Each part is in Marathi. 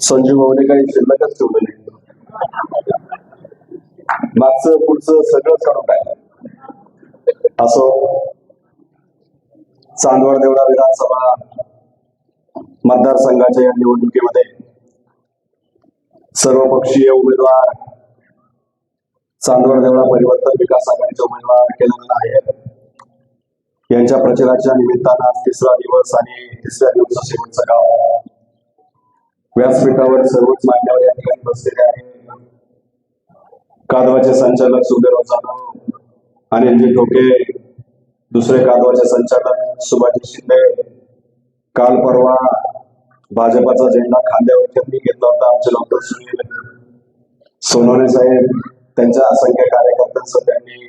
संजीव भाऊने काही शिल्लकच ठेवलं नाही मागचं पुढचं सगळंच काढून काय असो चांदवड देवडा विधानसभा मतदारसंघाच्या या निवडणुकीमध्ये सर्वपक्षीय उमेदवार चांदवड देवळा परिवर्तन विकास आघाडीचे उमेदवार केलेला आहे यांच्या प्रचाराच्या निमित्तानं आज तिसरा दिवस आणि तिसऱ्या दिवसाचा गाव. व्यासपीठावर सर्वच मान्यवर या ठिकाणी बसलेले आहे कादवाचे संचालक सुखदेवराव जाधव अनिलजी ठोके दुसरे कादवाचे संचालक सुभाजी शिंदे. काल परवा भाजपाचा झेंडा खांद्यावर त्यांनी घेतला होता आमचे डॉक्टर सुनील. सोनवणे साहेब त्यांच्या असंख्य कार्यकर्त्यांचा त्यांनी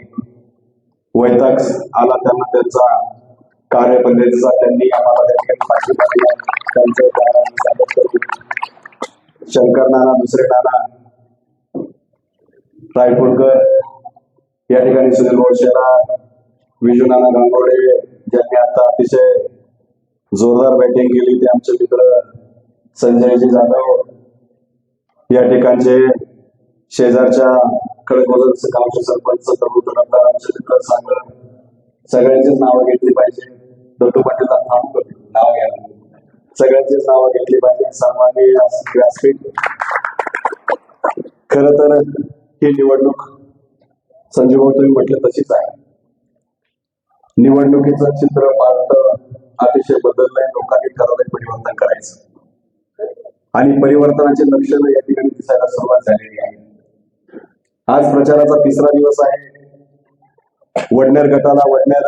वैताग आला त्यांना त्यांचा कार्यपद्धतीचा त्यांनी आम्हाला त्या ठिकाणी पाठिंबा दिला त्यांचं स्वागत करू. शंकर नाना दुसरे नाना रायपूरकर या ठिकाणी सुनील गोडशेला विजू नाना गांगोडे ज्यांनी आता अतिशय जोरदार बॅटिंग केली ते आमचे मित्र संजयजी जाधव या ठिकाणचे शेजारच्या खडकोदरचे गावचे सरपंच प्रभू तडफदार आमचे मित्र सांग सगळ्यांचीच नावं घेतली पाहिजे. दत्तू पाटील नाव नाव घ्या. सगळ्यांचीच नावं घेतली पाहिजे. सामान्य व्यासपीठ. खर तर ही निवडणूक संजीव भाऊ तुम्ही म्हटलं तशीच आहे. निवडणुकीचं चित्र पार्ट अतिशय बदललंय. लोकांनी ठरवलंय परिवर्तन करायचं. आणि परिवर्तनाचे लक्षणं या ठिकाणी दिसायला सुरुवात झालेली आहे. आज प्रचाराचा तिसरा दिवस आहे. वडनेर गटाला वडनेर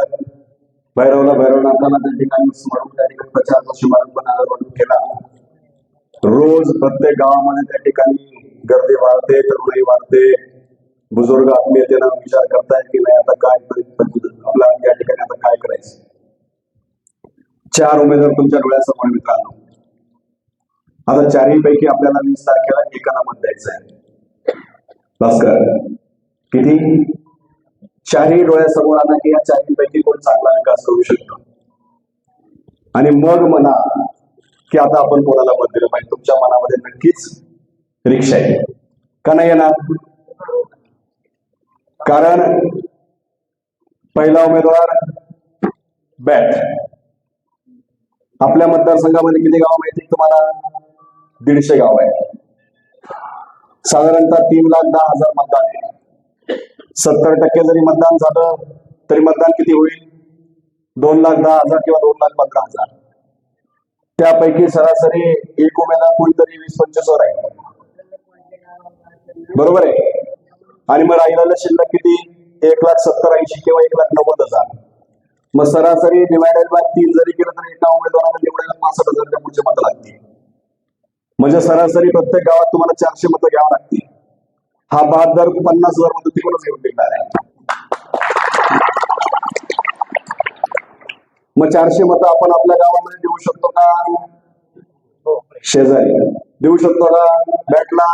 भैरवला भैरवनाथाला त्या ठिकाणी स्मरण त्या ठिकाणी प्रचाराचा शुभारंभ नागरवरून केला. रोज प्रत्येक गावामध्ये त्या ठिकाणी गर्दी वाढते तरुणाई वाढते. बुजुर्ग आत्मीयतेनं विचार करतायत की नाही आता काय आपला या ठिकाणी आता काय करायचं? चार उमेदवार तुमच्या डोळ्यासमोर मित्रांनो आता चारही पैकी आपल्याला वीस तारखेला एकाला मत द्यायचं आहे भास्कर किती? चारही डोळ्यासमोर आणा की या चारही पैकी कोण चांगला विकास करू शकतो. आणि मग म्हणा की आता आपण कोणाला मत दिलं पाहिजे? तुमच्या मनामध्ये नक्कीच रिक्षा आहे का नाही येणार? कारण पहिला उमेदवार बॅट. आपल्या मतदारसंघामध्ये किती गाव माहिती तुम्हाला? दीडशे गाव आहे साधारणतः तीन लाख दहा हजार मतदान आहे. सत्तर टक्के जरी मतदान झालं तरी मतदान किती होईल? दोन लाख दहा हजार किंवा दोन लाख पंधरा हजार. त्यापैकी सरासरी एक उमेदवार कोणतरी वीस पंचवीस वर आहे. बरोबर आहे? आणि मग राहिलेलं शिल्लक किती? एक लाख सत्तर ऐंशी किंवा एक लाख नव्वद हजार. मग सरासरी डिवायडेड बाय तीन जरी केलं तर एका उमेदवाराला निवडायला पासष्ट हजार पुढचे मतं लागतील. म्हणजे सरासरी प्रत्येक गावात तुम्हाला चारशे मतं घ्यावं लागतील. हा बहादर पन्नास हजारमध्ये तिकडूनच घेऊन निघणार आहे मग चारशे मतं आपण आपल्या गावामध्ये देऊ शकतो का? शेजारी. देऊ शकतो का बॅटला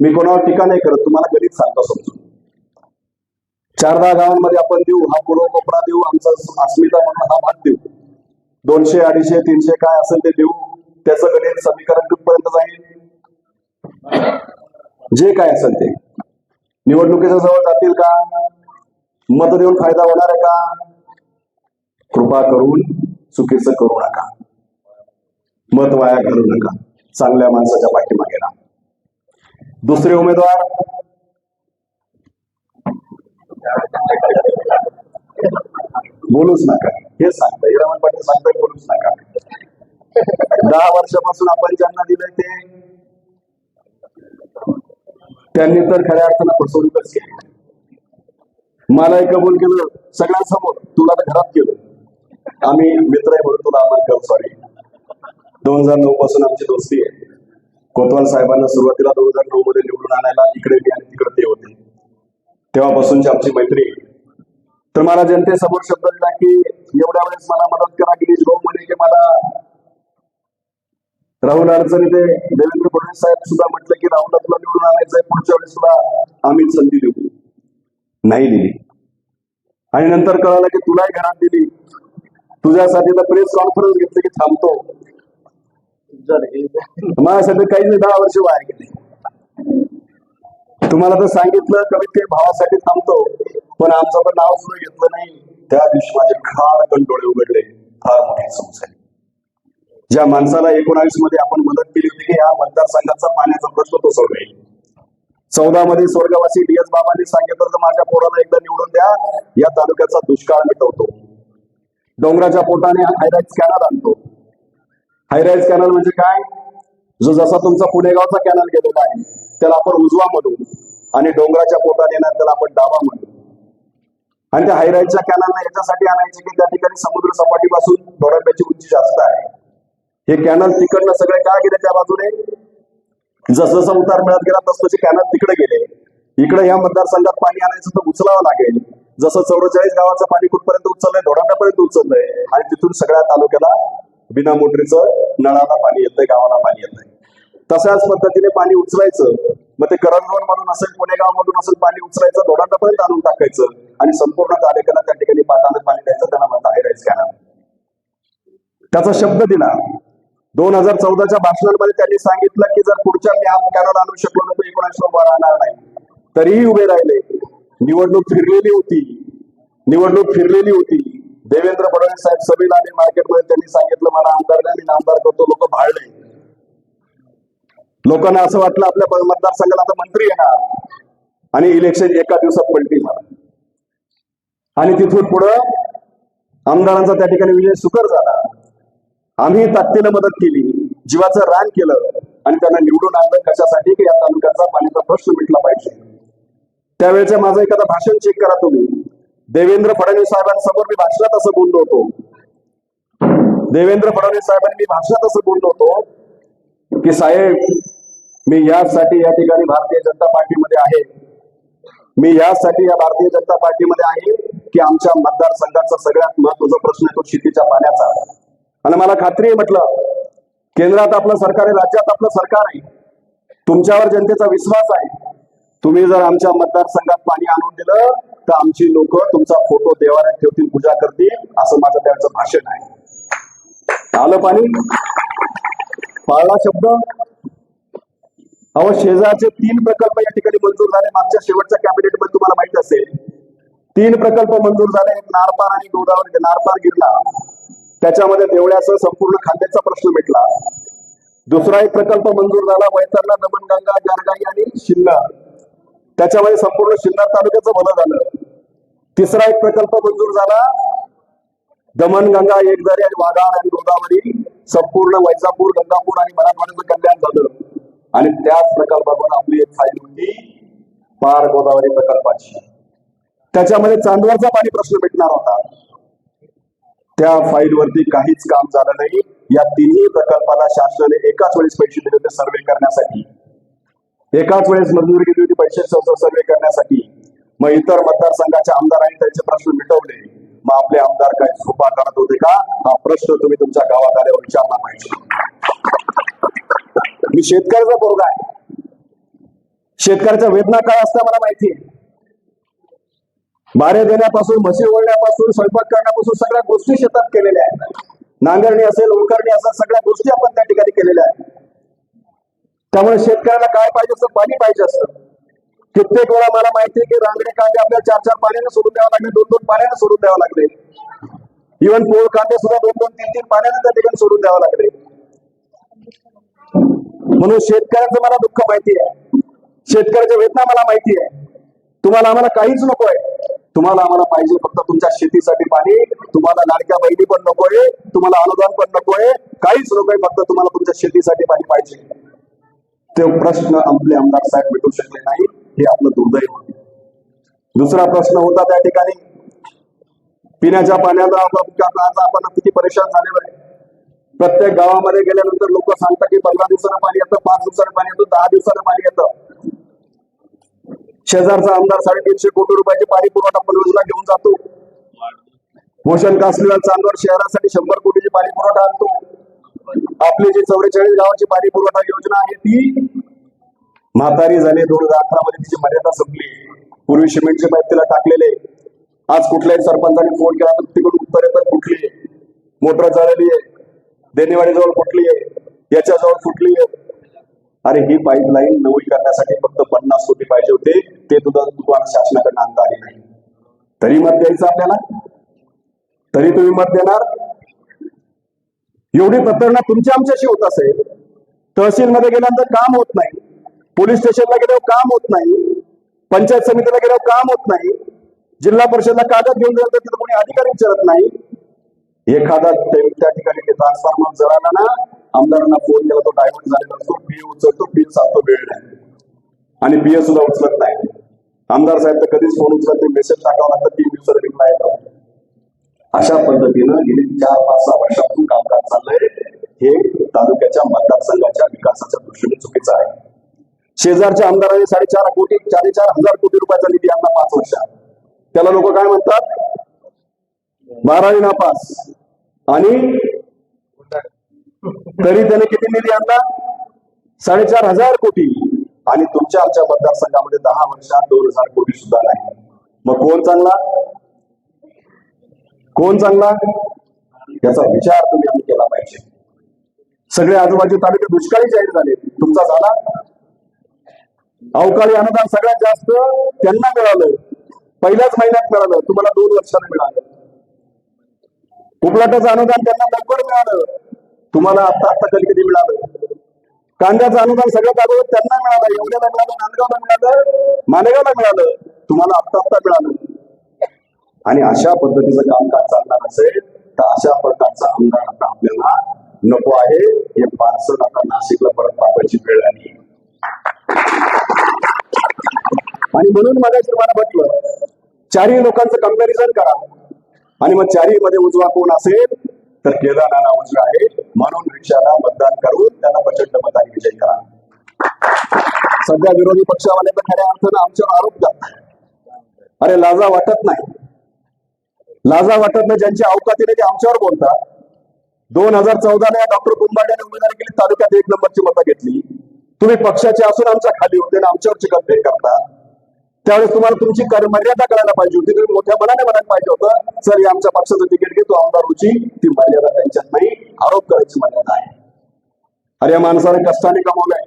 मी कोणावर टीका नाही करत तुम्हाला गणित सांगतो समजून. चार दहा गावांमध्ये आपण देऊ हा पूर्व कोपरा देऊ आमचा अस्मिता म्हणून हा भाग देऊ. दोनशे अडीचशे तीनशे काय असेल ते देऊ. त्याचं गणित समीकरण कुठपर्यंत जाईल? जे काय असेल ते. निवडणुकीच्या जवळ जातील का? मत देऊन फायदा होणार आहे का? कृपा करून चुकीचं करू नका. मत वाया करू नका. चांगल्या माणसाच्या पाठीमागे राहा. दुसरे उमेदवार? बोलूच नका. हे सांगता हिरामन पाटील सांगताय बोलूच नका. दहा वर्षापासून आपण ज्यांना दिलंय ते त्यांनी तर खऱ्या अर्थानं फसवणूकच केली. मलाही कबूल केलं. सगळ्यांसमोर तुला तर घरात केलं. आम्ही मित्र आहे म्हणून तुला अमल करू. सॉरी दोन हजार नऊ पासून आमची दोस्ती आहे. कोतवाल साहेबांना सुरुवातीला दोन हजार नऊ मध्ये निवडून आणायला इकडे मी आणि तिकडे ते होते. तेव्हापासूनची आमची मैत्री तर मला जनतेसमोर शब्द दिला की एवढ्या वेळेस मला मदत करा गिरीश भाऊ म्हणे की मला राहुल अडचणी ते देवेंद्र फडणवीस साहेब सुद्धा म्हटलं की राहुल तुला निवडून आणायचंय पुढच्या वेळेस सुद्धा आम्ही संधी देऊ. नाही दिली. आणि नंतर कळालं की तुलाही घरात दिली. तुझ्यासाठी तर प्रेस कॉन्फरन्स घेतली की थांबतो. माझ्यासाठी काही नाही दहा वर्ष वाया गेले. तुम्हाला तर सांगितलं कमीत कमी भावासाठी थांबतो. पण आमचं पण नाव सुद्धा घेतलं नाही. त्या दिवशी माझे खार कंटोळे उघडले. फार मोठी चूक ज्या माणसाला एकोणावीसमध्ये आपण मदत केली होती की या मतदारसंघाचा पाण्याचा प्रश्न तो सोडवेल. चौदा मध्ये स्वर्गवासी डी एस बाबांनी सांगितलं तर माझ्या पोराला एकदा निवडून द्या या तालुक्याचा दुष्काळ मिटवतो. डोंगराच्या पोटाने हायराईज कॅनल आणतो. हायराईज कॅनल म्हणजे काय? जो जसा तुमचा पुणेगावचा कॅनल गेलेला आहे त्याला आपण उजवा म्हणू आणि डोंगराच्या पोटाने येणार त्याला आपण डावा म्हणू. आणि त्या हायराईजच्या कॅनलला याच्यासाठी आणायची की त्या ठिकाणी समुद्र सपाटीपासून डोळ्याची उंची जास्त आहे. हे कॅनल तिकडनं सगळे काय गेले त्या बाजूने? जसं जसं उतार मिळत गेला तस तसे कॅनल तिकडे गेले. इकडे या मतदारसंघात पाणी आणायचं तर उचलावं लागेल. जसं चौवेचाळीस गावाचं पाणी कुठपर्यंत उचललंय धोडांडापर्यंत उचललंय. आणि तिथून सगळ्या तालुक्याला बिना मोटरीचं नळाला पाणी येतंय गावाला पाणी येतंय. तशाच पद्धतीने पाणी उचलायचं. मग ते करंजवण मधून असेल पुणेगाव मधून असेल पाणी उचलायचं धोडाण्यापर्यंत आणून टाकायचं. आणि संपूर्ण तालुक्याला त्या ठिकाणी पाटाने पाणी द्यायचं त्यांना म्हणता आहे त्याचा शब्द दिला. दोन हजार चौदाच्या भाषणांमध्ये त्यांनी सांगितलं की जर पुढच्या मी हा आणू शकलो तर एकोणीस उभा राहणार नाही. तरीही उभे राहिले. निवडणूक फिरलेली होती. निवडणूक फिरलेली होती. देवेंद्र फडणवीस साहेब सभेला आले मार्केटमध्ये त्यांनी सांगितलं मला आमदार नाही मी आमदार करतो लोक भाळले. लोकांना असं वाटलं आपल्या मतदारसंघाला आता मंत्री येणार आणि इलेक्शन एका दिवसात पलटी झाला. आणि तिथून पुढं आमदारांचा त्या ठिकाणी विजय सुकर झाला. आम्ही ताकदीला मदत केली जीवाचं रान केलं आणि त्यांना निवडून आणलं. कशासाठी? की या तालुक्याचा पाण्याचा प्रश्न मिटला पाहिजे. त्यावेळेचं माझं एखादं भाषण चेक करा तुम्ही. देवेंद्र फडणवीस साहेबांसमोर मी भाषणात असं बोललो होतो. देवेंद्र फडणवीस साहेबांनी मी भाषणात असं बोललो होतो की साहेब मी यासाठी या ठिकाणी भारतीय जनता पार्टीमध्ये आहे. मी यासाठी या भारतीय जनता पार्टीमध्ये आहे की आमच्या मतदारसंघाचा सगळ्यात महत्त्वाचा प्रश्न आहे तो शेतीच्या पाण्याचा. आणि मला खात्री आहे म्हटलं केंद्रात आपलं सरकार आहे राज्यात आपलं सरकार आहे. तुमच्यावर जनतेचा विश्वास आहे. तुम्ही जर आमच्या मतदारसंघात पाणी आणून दिलं तर आमची लोक तुमचा फोटो देवाऱ्यात ठेवतील पूजा करतील असं माझं त्यांचं भाषण आहे. आलं पाणी? पाळला शब्द? अहो शेजारचे तीन प्रकल्प या ठिकाणी मंजूर झाले. मागच्या शेवटच्या कॅबिनेटमध्ये तुम्हाला माहीत असेल. तीन प्रकल्प मंजूर झाले. नारपार आणि गोदावरी नारपार गिरला त्याच्यामध्ये देवळ्यासह संपूर्ण खांद्याचा प्रश्न मिटला. दुसरा एक प्रकल्प मंजूर झाला वैतरला दमणगंगा गारगाई आणि शिन्नर. त्याच्यामध्ये संपूर्ण शिन्नर तालुक्याचं भलं झालं. तिसरा एक प्रकल्प मंजूर झाला दमणगंगा एकदारी आणि वाघाड आणि गोदावरी संपूर्ण वैजापूर गंगापूर आणि मराठवाड्याचं कल्याण झालं. आणि त्याच प्रकल्पावर आपली एक फाईल होती पार गोदावरी प्रकल्पाची. त्याच्यामध्ये चांदवरचा पाणी प्रश्न भेटणार होता. त्या फाईलवरती काहीच काम झालं नाही. या तिन्ही प्रकल्पाला शासनाने एकाच वेळेस पैसे दिले होते सर्वे करण्यासाठी. एकाच वेळेस मंजुरी दिली होती पैसे सर्वे करण्यासाठी. मग इतर मतदारसंघाच्या आमदारांनी त्यांचे प्रश्न मिटवले. मग आपले आमदार काय झोपा करत होते का? हा प्रश्न तुम्ही तुमच्या गावात आल्यावर विचारला पाहिजे मी शेतकऱ्याचा पोरगा आहे. शेतकऱ्याच्या वेदना काय असतात मला माहिती आहे. बारे देण्यापासून म्हशी ओढण्यापासून स्वयंपाक करण्यापासून सगळ्या गोष्टी शेतात केलेल्या आहेत. नांगरणी असेल उलकरणी असेल सगळ्या गोष्टी आपण त्या ठिकाणी केलेल्या आहेत. त्यामुळे शेतकऱ्याला काय पाहिजे असतं? पाणी पाहिजे असतं. कित्येक वेळा मला माहिती आहे की रांगडे कांदे आपल्याला चार चार पाण्याने सोडून द्यावं लागले दोन दोन पाण्याने सोडून द्यावं लागले. इव्हन पोळ कांदे सुद्धा दोन दोन तीन तीन पाण्याने त्या ठिकाणी सोडून द्यावं लागले. म्हणून शेतकऱ्याचं मला दुःख माहिती आहे. शेतकऱ्याच्या वेदना मला माहिती आहे. तुम्हाला आम्हाला काहीच नको आहे. तुम्हाला आम्हाला पाहिजे फक्त तुमच्या शेतीसाठी पाणी तुम्हाला लाडक्या बहिणी पण नकोय तुम्हाला अनुदान पण नकोय काहीच नकोय फक्त तुम्हाला तुमच्या शेतीसाठी पाणी पाहिजे. ते प्रश्न आपले आमदार साहेब भेटू शकले नाही हे आपलं दुर्दैव दुसरा प्रश्न होता त्या ठिकाणी पिण्याच्या पाण्याचा आपण किती परेशान झालेलो आहे. प्रत्येक गावामध्ये गेल्यानंतर लोक सांगतात की पंधरा दिवसानं पाणी येतं पाच दिवसानं पाणी येतं दहा दिवसानं पाणी येतं. शेजारचा आमदार साडेतीनशे कोटी रुपयाची पाणी पुरवठा परियोजना घेऊन जातो. भूषण कासलीवाल चांदवड शहरासाठी शंभर कोटीची पाणी पुरवठा आणतो. आपली जी चौवेचाळीस गावाची पाणी पुरवठा योजना आहे ती म्हातारी झाली दोन हजार अठरा मध्ये तिची मर्यादा संपली. पूर्वी सिमेंटचे पाईप तिला टाकलेले. आज कुठल्याही सरपंचाने फोन केला तर तिकडून उत्तर येतात कुठली मोटर झालेली आहे देणेवाडीजवळ कुठली आहे याच्याजवळ फुटली अरे ही पाईपलाईन नवी करण्यासाठी फक्त पन्नास कोटी पाहिजे होते. ते तुझा तुम्हाला शासनाकडनं आणता आले नाही. तरी मत द्यायचं आपल्याला? तरी तुम्ही मत देणार? एवढी प्रकरणं तुमच्या आमच्याशी होत असेल. तहसीलमध्ये गेल्यानंतर काम होत नाही. पोलीस स्टेशनला गेल्यावर काम होत नाही. पंचायत समितीला गेल्यावर काम होत नाही. जिल्हा परिषदला कागद घेऊन गेलं तर तिथं कोणी अधिकारी विचारत नाही. एखादा त्या ठिकाणी ट्रान्सफॉर्मर जळाला ना आमदारांना फोन केला तो डायव्हर्ट झालेला असतो. पी उचलतो पी सांगतो वेळ नाही. आणि पीए सुद्धा उचलत नाही. आमदार साहेब तर कधीच फोन उचलत नाही. मेसेज टाकावा लागतं तीन दिवसाला रिप्लाय येतात अशा पद्धतीनं गेली चार पाच सहा वर्षापासून कामकाज चाललंय. हे तालुक्याच्या मतदारसंघाच्या विकासाच्या दृष्टीने चुकीचं आहे. शेजारच्या आमदारांनी साडेचार कोटी साडेचार हजार कोटी रुपयाचा निधी आणला पाच वर्षात. त्याला लोक काय म्हणतात? बारावी नापास. आणि तरी त्याने किती निधी आणला? साडेचार हजार कोटी. आणि तुमच्या आमच्या मतदारसंघामध्ये दहा वर्षात दोन हजार कोटी सुद्धा नाही. मग कोण चांगला? कोण चांगला? याचा विचार तुम्ही आम्ही केला पाहिजे. सगळे आजूबाजू तालुके दुष्काळी जाहीर झाले. तुमचा झाला? अवकाळी अनुदान सगळ्यात जास्त त्यांना मिळालं. पहिल्याच महिन्यात मिळालं. तुम्हाला दोन वर्षाला मिळालं. उपलाटाचं अनुदान त्यांना लवकर मिळालं. तुम्हाला आता आता कधी कधी मिळालं. कांद्याचं अनुदान सगळ्यात अगोदर त्यांना मिळालं एवढ्याला मिळालं नांदगावला मिळालं मालेगावला मिळालं. तुम्हाला आत्ता आत्ता मिळालं. आणि अशा पद्धतीचं कामकाज चालणार असेल तर अशा प्रकारचा आमदार आता आपल्याला नको आहे. हे पार्सल आता नाशिकला परत पाठवायची वेळ आली. आणि म्हणून माझ्या तुम्हाला म्हटलं चारही लोकांचं कंपॅरिझन करा. आणि मग चारही मध्ये उजवा कोण असेल तर केदारनाथ उजवा आहे. म्हणून रिक्षाला मतदान करून त्यांना प्रचंड मताने विजय करा. सध्या विरोधी पक्षावाले तर खऱ्या अर्थानं आमच्यावर आरोप करतात. अरे लाजा वाटत नाही. लाजा वाटत नाही ज्यांची अवकातीने ते आमच्यावर बोलतात. दोन हजार चौदाला डॉक्टर कुंभाड्याने उमेदवारी केली तालुक्यात एक नंबरची मतं घेतली. तुम्ही पक्षाचे असून आमच्या खाली होते आणि आमच्यावरची कंप्लेंट करता. त्यावेळेस तुम्हाला तुमची मर्यादा कळायला पाहिजे होती. तुम्ही मोठ्या मनाने म्हणायला पाहिजे होतं सर हे आमच्या पक्षाचं तिकीट घेतो आमदार होची ती मर्यादा त्यांच्यात नाही आरोप करायची मर्यादा आहे. अरे या माणसाने कष्टाने कमावलंय.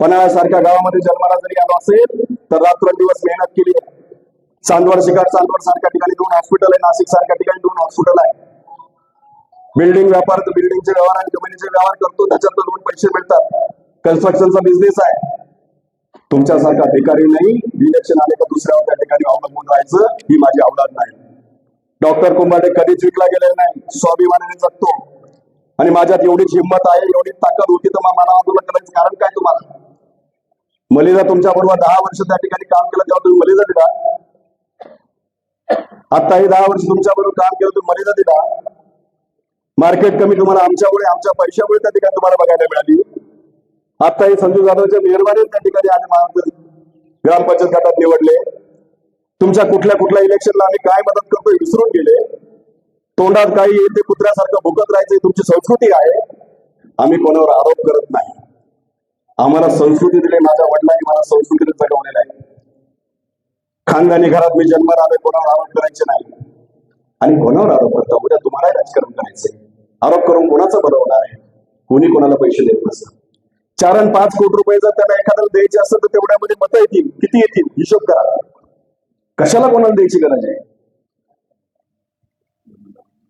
पन्हाळ्यासारख्या गावामध्ये जन्माला जरी आलो असेल तर रात्रंदिवस मेहनत केली आहे. चांदवड शिकार चांदवड सारख्या ठिकाणी दोन हॉस्पिटल आहे नाशिक सारख्या ठिकाणी दोन हॉस्पिटल आहे. बिल्डिंग व्यापार तर बिल्डिंगचे व्यवहार आणि जमिनीचे व्यवहार करतो त्याच्यात दोन पैसे मिळतात. कन्स्ट्रक्शनचा बिझनेस आहे. तुमच्यासारखा भिकारी नाही. इलेक्शन आले का दुसऱ्या त्या ठिकाणी अवलंबून राहायचं ही माझी आवडत नाही. डॉक्टर कुंभाडे कधीच विकला गेले नाही. स्वाभिमानाने जगतो. आणि माझ्यात एवढीच हिंमत आहे एवढी ताकद होती तर मग मला आंदोलन करायचं कारण काय तुम्हाला? मलिदा तुमच्या बरोबर दहा वर्ष त्या ठिकाणी काम केलं तेव्हा तुम्ही मलिदा दिला. आताही दहा वर्ष तुमच्या बरोबर काम केलं तुम्ही मलिदा दिला. मार्केट कमी तुम्हाला आमच्यामुळे आमच्या पैशामुळे त्या ठिकाणी तुम्हाला बघायला मिळाली. आताही संजू जाधवच्या मेहरबानी त्या ठिकाणी आम्ही महाराज ग्रामपंचायत गटात निवडले. तुमच्या कुठल्या कुठल्या इलेक्शनला आम्ही काय मदत करतो विसरून गेले. तोंडात काही येईल ते कुत्र्यासारखं भुकत राहायचं तुमची संस्कृती आहे. आम्ही कोणावर आरोप करत नाही. आम्हाला संस्कृती दिली माझ्या वडिलांनी मला संस्कृतीने जगवलेलं आहे. खानदानी घरात मी जन्माला आलोय कोणावर आरोप करायचे नाही. आणि कोणावर आरोप करता? उद्या तुम्हालाही राजकारण करायचे आरोप करून कोणाचं बनवणार आहे? कोणी कोणाला पैसे देत नसतं चार आणि पाच कोटी रुपये जर त्याला एखाद्याला द्यायचे असेल तर तेवढ्यामध्ये मतं येतील. किती येतील? हिशोब करा. कशाला कोणाला द्यायची गरज आहे?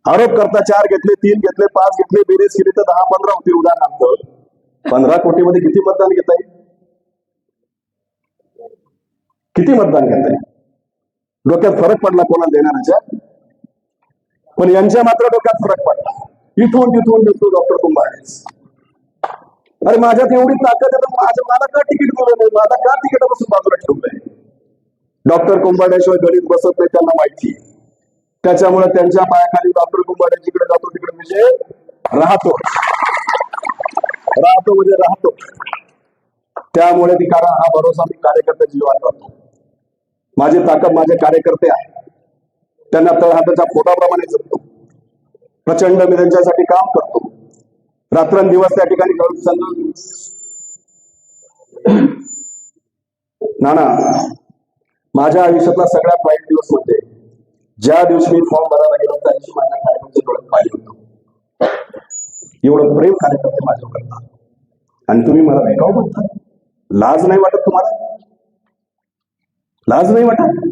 आरोप करता चार घेतले तीन घेतले पाच घेतले बेरीज केली तर दहा पंधरा होतील उदाहरणार्थ. पंधरा कोटीमध्ये किती मतदान घेत आहे किती मतदान घेत आहे डोक्यात फरक पडला कोणाला देणाऱ्याच्या? पण यांच्या मात्र डोक्यात फरक पडला. इथून तिथून दिसतो डॉक्टर कुंभारे अरे माझ्यात एवढी ताकद आहे माझ्या मला का तिकीट मिळवलं नाही? माझा का तिकिटापासून बाजूला ठेवलंय? डॉक्टर कुंभाड्याशिवाय गणित बसत नाही त्यांना माहिती. त्याच्यामुळे त्यांच्या पायाखाली डॉक्टर कुंभाड्या जिकडे जातो तिकडे म्हणजे राहतो. राहतो म्हणजे राहतो. त्यामुळे ती कारण हा भरोसा मी कार्यकर्त्याची जीवात करतो. माझी ताकद माझे कार्यकर्ते आहे. त्यांना तळहाताच्या पोटाप्रमाणे जगतो. प्रचंड मी त्यांच्यासाठी काम करतो. रात्रंदिवस त्या ठिकाणी करून समजून नाना माझ्या आयुष्यातला सगळ्यात वाईट दिवस म्हणजे ज्या दिवशी मी फॉर्म भरायला गेलो त्या दिवशी माझ्या कार्यक्रमाच्या डोळ्यात पाहिजे होतो. एवढं प्रेम कार्यकर्ते माझ्या करता आणि तुम्ही मला वेगाव म्हणता लाज नाही वाटत तुम्हाला? लाज नाही वाटत?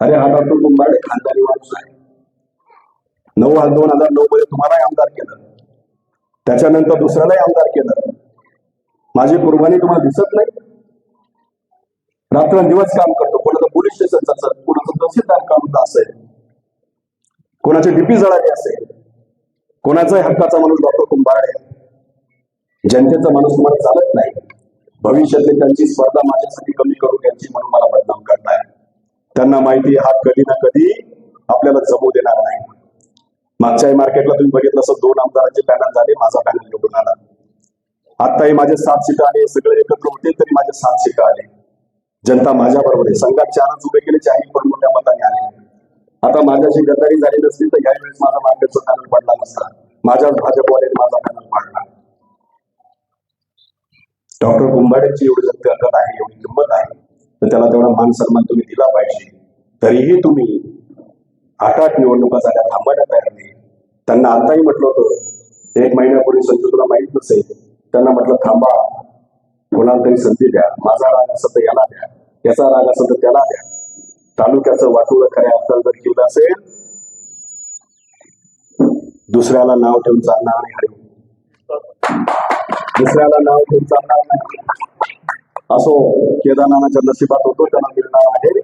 अरे हा डॉक्टर कुंभाडे खानदारी माणूस आहे. नऊ दोन हजार नऊ मध्ये तुम्हालाही आमदार केलं. त्याच्यानंतर दुसऱ्यालाही आमदार केलं. माझी कुर्बानी तुम्हाला दिसत नाही. रात्रंदिवस काम करतो. कोणाचं पोलीस स्टेशन असेल कोणाचं तहसीलदार काम असेल कोणाचे डीपी जळाले असेल कोणाचाही हक्काचा माणूस डॉक्टर कुंभारडे. जनतेचा माणूस तुम्हाला चालत नाही. भविष्यातली त्यांची स्पर्धा माझ्यासाठी कमी करू घ्यायची म्हणून मला बदनाम करताय. त्यांना माहिती हा कधी ना कधी आपल्याला जमू देणार नाही. मागच्याही मार्केटला तुम्ही बघितलं असं दोन आमदारांचे पॅनल झाले माझा पॅनल निवडून आला. आताही माझे सात सीट आले सगळे एकत्र होते तरी माझे सात सीट आले. जनता माझ्या बरोबर आहे. संघात चारच उभे केले चारही पण मोठ्या मताने आले. आता माझ्याशी गद्दारी झाली नसली तर यावेळेस माझा मार्केटचा पॅनल पडला नसता. माझ्याच भाजपवाल्याने माझा पॅनल पाडला. डॉक्टर कुंभारेची एवढी जर आहे एवढी किंमत आहे तर त्याला तेवढा मान सन्मान तुम्ही दिला पाहिजे. तरीही तुम्ही आठ आठ निवडणुका झाल्या थांबायला तयार नाही. त्यांना आताही म्हटलं होतं एक महिन्यापूर्वी संजू तुला माहीत नसेल त्यांना म्हटलं थांबा कोणाला तरी संधी द्या माझा राग असेल तर याला द्या याचा राग असेल तर त्याला द्या. तालुक्याचं वाटोळं खऱ्या अर्थानं जर केलं असेल दुसऱ्याला नाव ठेवून चालणार नाही. हरिओम दुसऱ्याला नाव ठेवून चालणार नाही. असो केदारनाथाच्या नशिबात होतो त्यांना मिळणार आहे.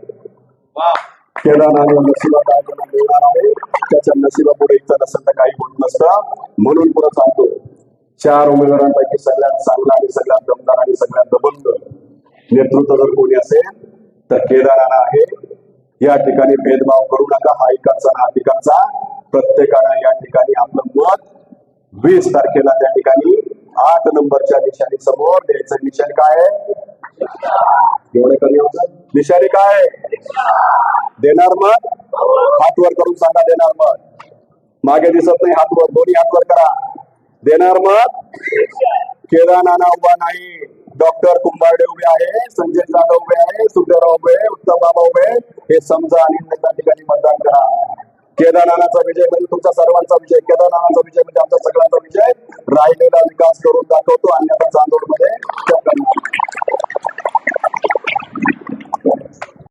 केदारनाथ नशिबात आहे मिळणार आहे. त्याच्या नशिबापुढे इतर नसेल तर काही होत नसतं. म्हणून पुढे सांगतो चार उमेदवारांपैकी सगळ्यात चांगला आणि सगळ्यात दमदार आणि सगळ्यात दबंग नेतृत्व जर कोणी असेल तर केदारनाथ आहे. या ठिकाणी भेदभाव करू नका. हा इकडचा हा तिकडचा प्रत्येकानं या ठिकाणी आपलं मत वीस तारखेला त्या ठिकाणी आठ नंबरच्या निशाणी समोर द्यायचं. निशाण काय आहे? एवढे कमी होतं. निशाणी काय आहे? देणार मत? हात वर करून सांगा देणार मग मागे दिसत नाही हात वर. दोन्ही हात वर करा. देणार मत? केदारनाना उभा नाही. डॉक्टर कुंभारडे उभे आहे संजय जाधव उभे आहे सुंदरराव उभे उत्तम बाबा उभे हे समजा आणि त्या ठिकाणी मतदान करा. केदारनाथाचा विजय म्हणजे तुमचा सर्वांचा विजय. केदारनाथाचा विजय म्हणजे आमचा सगळ्यांचा विजय. राहिलेला विकास करून दाखवतो अन्यथा चांदोडमध्ये